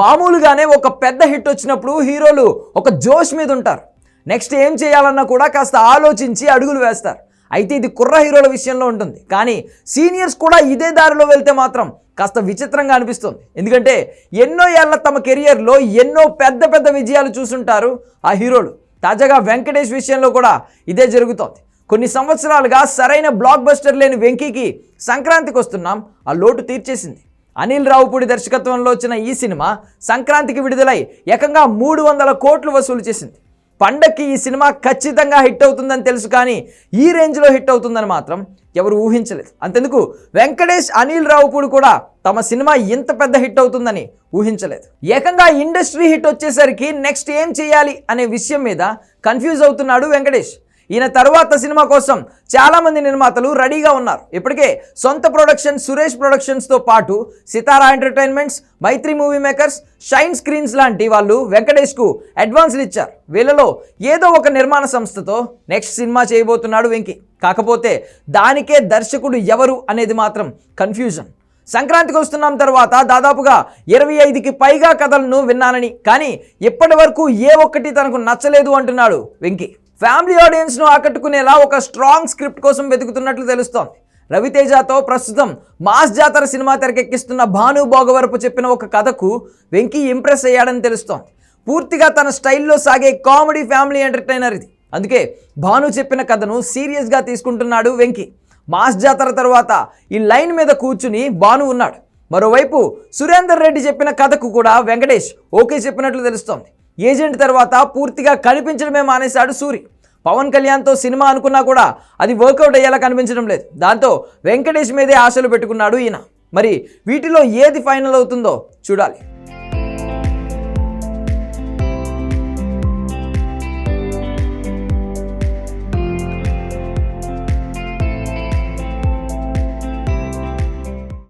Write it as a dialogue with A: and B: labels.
A: మామూలుగానే ఒక పెద్ద హిట్ వచ్చినప్పుడు హీరోలు ఒక జోష్ మీద ఉంటారు. నెక్స్ట్ ఏం చేయాలన్నా కూడా కాస్త ఆలోచించి అడుగులు వేస్తారు. అయితే ఇది కుర్ర హీరోల విషయంలో ఉంటుంది. కానీ సీనియర్స్ కూడా ఇదే దారిలో వెళ్తే మాత్రం కాస్త విచిత్రంగా అనిపిస్తుంది. ఎందుకంటే ఎన్నో ఏళ్ళ తమ కెరియర్లో ఎన్నో పెద్ద పెద్ద విజయాలు చూసుంటారు ఆ హీరోలు. తాజాగా వెంకటేష్ విషయంలో కూడా ఇదే జరుగుతోంది. కొన్ని సంవత్సరాలుగా సరైన బ్లాక్ బస్టర్ లేని వెంకీకి సంక్రాంతికి వస్తున్నాం. ఆ లోటు తీర్చేసింది. అనిల్ రావుపూడి దర్శకత్వంలో వచ్చిన ఈ సినిమా సంక్రాంతికి విడుదలై ఏకంగా మూడు వందల కోట్లు వసూలు చేసింది. పండక్కి ఈ సినిమా ఖచ్చితంగా హిట్ అవుతుందని తెలుసు కానీ ఈ రేంజ్లో హిట్ అవుతుందని మాత్రం ఎవరు ఊహించలేదు. అంతెందుకు వెంకటేష్ అనిల్ రావుపూడి కూడా తమ సినిమా ఇంత పెద్ద హిట్ అవుతుందని ఊహించలేదు. ఏకంగా ఇండస్ట్రీ హిట్ వచ్చేసరికి నెక్స్ట్ ఏం చేయాలి అనే విషయం మీద కన్ఫ్యూజ్ అవుతున్నాడు వెంకటేష్. ఈయన తరువాత సినిమా కోసం చాలామంది నిర్మాతలు రెడీగా ఉన్నారు. ఇప్పటికే సొంత ప్రొడక్షన్ సురేష్ ప్రొడక్షన్స్తో పాటు Sithara entertainments Mythri movie makers shine screens లాంటి వాళ్ళు వెంకటేష్కు అడ్వాన్స్లు ఇచ్చారు. వీళ్ళలో ఏదో ఒక నిర్మాణ సంస్థతో నెక్స్ట్ సినిమా చేయబోతున్నాడు వెంకీ. కాకపోతే దానికే దర్శకుడు ఎవరు అనేది మాత్రం కన్ఫ్యూజన్. సంక్రాంతికి వస్తున్నాం తర్వాత దాదాపుగా ఇరవై ఐదుకి పైగా కథలను విన్నానని. కానీ ఇప్పటి వరకు ఏ ఒక్కటి తనకు నచ్చలేదు అంటున్నాడు వెంకీ. ఫ్యామిలీ ఆడియన్స్ను ఆకట్టుకునేలా ఒక స్ట్రాంగ్ స్క్రిప్ట్ కోసం వెతుకుతున్నట్లు తెలుస్తోంది. రవితేజతో ప్రస్తుతం మాస్ జాతర సినిమా తెరకెక్కిస్తున్న భాను భోగవరపు చెప్పిన ఒక కథకు వెంకీ ఇంప్రెస్ అయ్యాడని తెలుస్తోంది. పూర్తిగా తన స్టైల్లో సాగే కామెడీ ఫ్యామిలీ ఎంటర్టైనర్ ఇది. అందుకే భాను చెప్పిన కథను సీరియస్గా తీసుకుంటున్నాడు వెంకీ. మాస్ జాతర తర్వాత ఈ లైన్ మీద కూర్చుని భాను ఉన్నాడు. మరోవైపు సురేందర్ రెడ్డి చెప్పిన కథకు కూడా వెంకటేష్ ఓకే చెప్పినట్లు తెలుస్తోంది. ఏజెంట్ తర్వాత పూర్తిగా కనిపించడమే మానేశాడు సూరి. పవన్ కళ్యాణ్తో సినిమా అనుకున్నా కూడా అది వర్కౌట్ అయ్యేలా కనిపించడం లేదు. దాంతో వెంకటేష్ మీదే ఆశలు పెట్టుకున్నాడు ఈయన. మరి వీటిలో ఏది ఫైనల్ అవుతుందో చూడాలి.